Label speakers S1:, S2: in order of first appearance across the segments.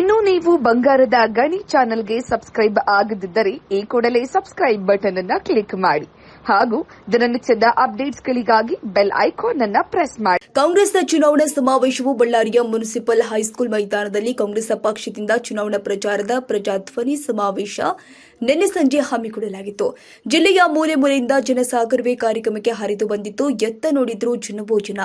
S1: ಇನ್ನು ನೀವು ಬಂಗಾರದ ಗಣಿ ಚಾನೆಲ್ಗೆ ಸಬ್ಸ್ಕ್ರೈಬ್ ಆಗದಿದ್ದರೆ ಈ ಕೂಡಲೇ ಸಬ್ಸ್ಕ್ರೈಬ್ ಬಟನ್ ಅನ್ನ ಕ್ಲಿಕ್ ಮಾಡಿ ಹಾಗೂ ದಿನನಿತ್ಯದ ಅಪ್ಡೇಟ್ಸ್ಗಳಿಗಾಗಿ ಬೆಲ್ ಐಕಾನ್ ಅನ್ನ ಪ್ರೆಸ್ ಮಾಡಿ.
S2: ಕಾಂಗ್ರೆಸ್ನ ಚುನಾವಣಾ ಸಮಾವೇಶವು ಬಳ್ಳಾರಿಯ ಮುನ್ಸಿಪಲ್ ಹೈಸ್ಕೂಲ್ ಮೈದಾನದಲ್ಲಿ ಕಾಂಗ್ರೆಸ್ ಪಕ್ಷದಿಂದ ಚುನಾವಣಾ ಪ್ರಚಾರದ ಪ್ರಜಾಧ್ವನಿ ಸಮಾವೇಶ ನಿನ್ನೆ ಸಂಜೆ ಹಮ್ಮಿಕೊಳ್ಳಲಾಗಿತ್ತು. ಜಿಲ್ಲೆಯ ಮೂಲೆ ಮೂಲೆಯಿಂದ ಜನಸಾಗರವೇ ಕಾರ್ಯಕ್ರಮಕ್ಕೆ ಹರಿದು ಬಂದಿತ್ತು. ಎತ್ತ ನೋಡಿದ್ರು ಜನಭೋಜನ.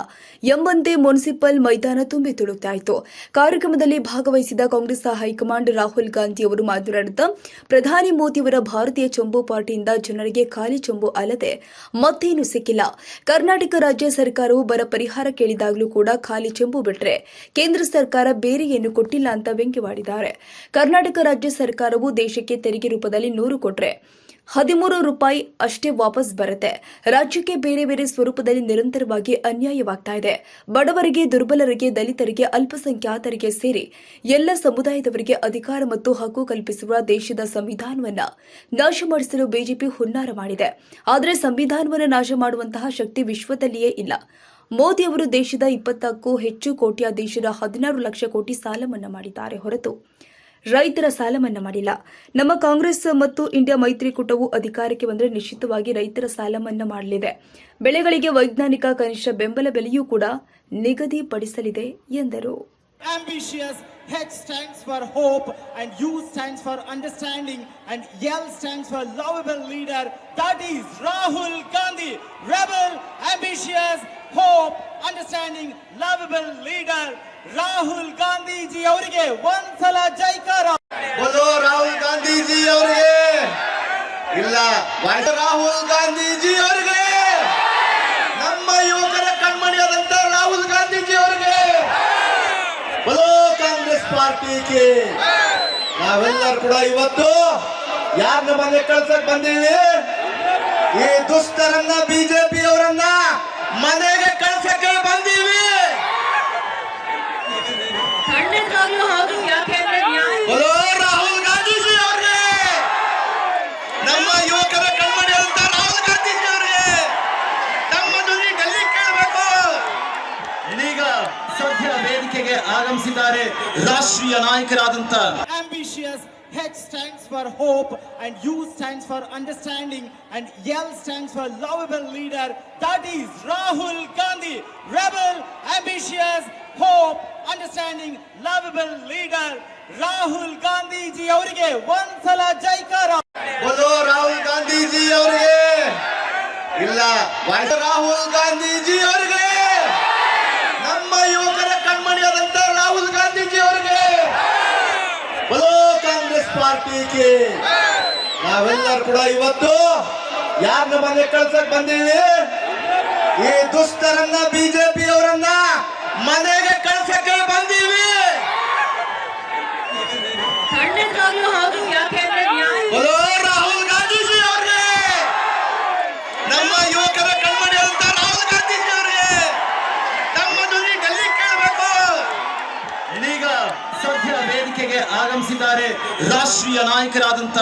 S2: ಎಂಬಂತೆ ಮುನ್ಸಿಪಲ್ ಮೈದಾನ ತುಂಬಿ ತುಳುತ್ತಾಯಿತು ಕಾರ್ಯಕ್ರಮದಲ್ಲಿ ಭಾಗವಹಿಸಿದ ಕಾಂಗ್ರೆಸ್ ಹೈಕಮಾಂಡ್ ರಾಹುಲ್ ಗಾಂಧಿ ಅವರು ಮಾತನಾಡುತ್ತಾ ಪ್ರಧಾನಿ ಮೋದಿಯವರ ಭಾರತೀಯ ಚಂಬು ಪಾರ್ಟಿಯಿಂದ ಜನರಿಗೆ ಖಾಲಿ ಚಂಬು ಅಲ್ಲದೆ ಮತ್ತೇನು ಸಿಕ್ಕಿಲ್ಲ. ಕರ್ನಾಟಕ ರಾಜ್ಯ ಸರ್ಕಾರವು ಬರ ಪರಿಹಾರ ಕೇಳಿದಾಗಲೂ ಕೂಡ ಖಾಲಿ ಚೆಂಬು ಬಿಟ್ಟರೆ ಕೇಂದ್ರ ಸರ್ಕಾರ ಬೇರೆ ಕೊಟ್ಟಿಲ್ಲ ಅಂತ ವ್ಯಂಗ್ಯವಾಡಿದ್ದಾರೆ. ಕರ್ನಾಟಕ ರಾಜ್ಯ ಸರ್ಕಾರವು ದೇಶಕ್ಕೆ ತೆರಿಗೆ ರೂಪದಲ್ಲಿ ನೂರು ಕೊಟ್ರೆ ಹದಿಮೂರು ರೂಪಾಯಿ ಅಷ್ಟೇ ವಾಪಸ್ ಬರುತ್ತೆ. ರಾಜ್ಯಕ್ಕೆ ಬೇರೆ ಬೇರೆ ಸ್ವರೂಪದಲ್ಲಿ ನಿರಂತರವಾಗಿ ಅನ್ಯಾಯವಾಗ್ತಾ ಇದೆ. ಬಡವರಿಗೆ, ದುರ್ಬಲರಿಗೆ, ದಲಿತರಿಗೆ, ಅಲ್ಪಸಂಖ್ಯಾತರಿಗೆ ಸೇರಿ ಎಲ್ಲ ಸಮುದಾಯದವರಿಗೆ ಅಧಿಕಾರ ಮತ್ತು ಹಕ್ಕು ಕಲ್ಪಿಸುವ ದೇಶದ ಸಂವಿಧಾನವನ್ನ ನಾಶ ಮಾಡಿಸಲು ಬಿಜೆಪಿ ಹುನ್ನಾರ ಮಾಡಿದೆ. ಆದರೆ ಸಂವಿಧಾನವನ್ನು ನಾಶ ಮಾಡುವಂತಹ ಶಕ್ತಿ ವಿಶ್ವದಲ್ಲಿಯೇ ಇಲ್ಲ. ಮೋದಿ ಅವರು ದೇಶದ ಇಪ್ಪತ್ತಕ್ಕೂ ಹೆಚ್ಚು ಕೋಟಿಯ ದೇಶದ ಹದಿನಾರು ಲಕ್ಷ ಕೋಟಿ ಸಾಲ ಮನ್ನಾ ಮಾಡಿದ್ದಾರೆ ಹೊರತು ರೈತರ ಸಾಲ ಮನ್ನಾ ಮಾಡಿಲ್ಲ. ನಮ್ಮ ಕಾಂಗ್ರೆಸ್ ಮತ್ತು ಇಂಡಿಯಾ ಮೈತ್ರಿಕೂಟವು ಅಧಿಕಾರಕ್ಕೆ ಬಂದರೆ ನಿಶ್ಚಿತವಾಗಿ ರೈತರ ಸಾಲ ಮನ್ನಾ ಮಾಡಲಿದೆ. ಬೆಳೆಗಳಿಗೆ ವೈಜ್ಞಾನಿಕ ಕನಿಷ್ಠ ಬೆಂಬಲ ಬೆಲೆಯೂ ಕೂಡ ನಿಗದಿಪಡಿಸಲಿದೆ ಎಂದರು.
S3: ambitious. H stands for hope, and U stands for understanding, and L stands for lovable leader. That is Rahul Gandhi, rebel, ambitious, hope, understanding, lovable leader. Rahul Gandhiji ಅವರಿಗೆ ಒಂದ್ಸಲ ಜೈಕಾರ
S4: ಪಾರ್ಟಿಗೆ ನಾವೆಲ್ಲರೂ ಕೂಡ ಇವತ್ತು ಯಾರನ್ನ ಮನೆ ಕಳ್ಸಕ್ ಬಂದೀವಿ ಈ ದುಷ್ಟರನ್ನ ಬಿಜೆಪಿ ಅವರನ್ನ ಮನೆಗೆ ಕಳ್ಸಕ್ ಬಂದೀವಿ ರಾಹುಲ್ ಗಾಂಧೀಜಿ ಅವ್ರೆ. ನಮ್ಮ ಯುವಕರ ಕಣ್ಮಣಿ ಅಂತ ರಾಹುಲ್ ಗಾಂಧೀಜಿ ಅವ್ರಿಗೆ ತಮ್ಮ ಧ್ವನಿ ಡೆಲ್ಲಿ ಕೇಳಬೇಕು ಇದೀಗ ಸದ್ಯ ವೇದಿಕೆಗೆ ಆಗಮಿಸಿದ್ದಾರೆ ರಾಷ್ಟ್ರೀಯ ನಾಯಕರಾದಂತ
S3: ambitious. H stands for hope, and U stands for understanding, and L stands for lovable leader. That is Rahul Gandhi, rebel, ambitious, hope, understanding, lovable leader. rahul gandhi ji Rahul Gandhiji ಅವರಿಗೆ ಒಂದ್ಸಲ ಜೈಕಾರ
S4: Rahul ರಾಹುಲ್ ಗಾಂಧೀಜಿ ಅವರಿಗೆ ಇಲ್ಲ Rahul Gandhi ji ಅವರಿಗೆ ನಮ್ಮ ಯುವಕರ ಕಣ್ಮಣಿಯಾದಂತ ರಾಹುಲ್ ಗಾಂಧೀಜಿ ಅವರಿಗೆ ಕಾಂಗ್ರೆಸ್ ಪಾರ್ಟಿಗೆ. ನಾವೆಲ್ಲರೂ ಕೂಡ ಇವತ್ತು ಯಾರನ್ನ ಮನೆ ಕಳ್ಸಕ್ ಬಂದೀವಿ ಈ ದುಷ್ಟರನ್ನ ಬಿಜೆಪಿ ಅವರನ್ನ ಮನೆಗೆ ಇದೀಗ ಸದ್ಯ ವೇದಿಕೆಗೆ ಆಗಮಿಸಿದ್ದಾರೆ ರಾಷ್ಟ್ರೀಯ ನಾಯಕರಾದಂತ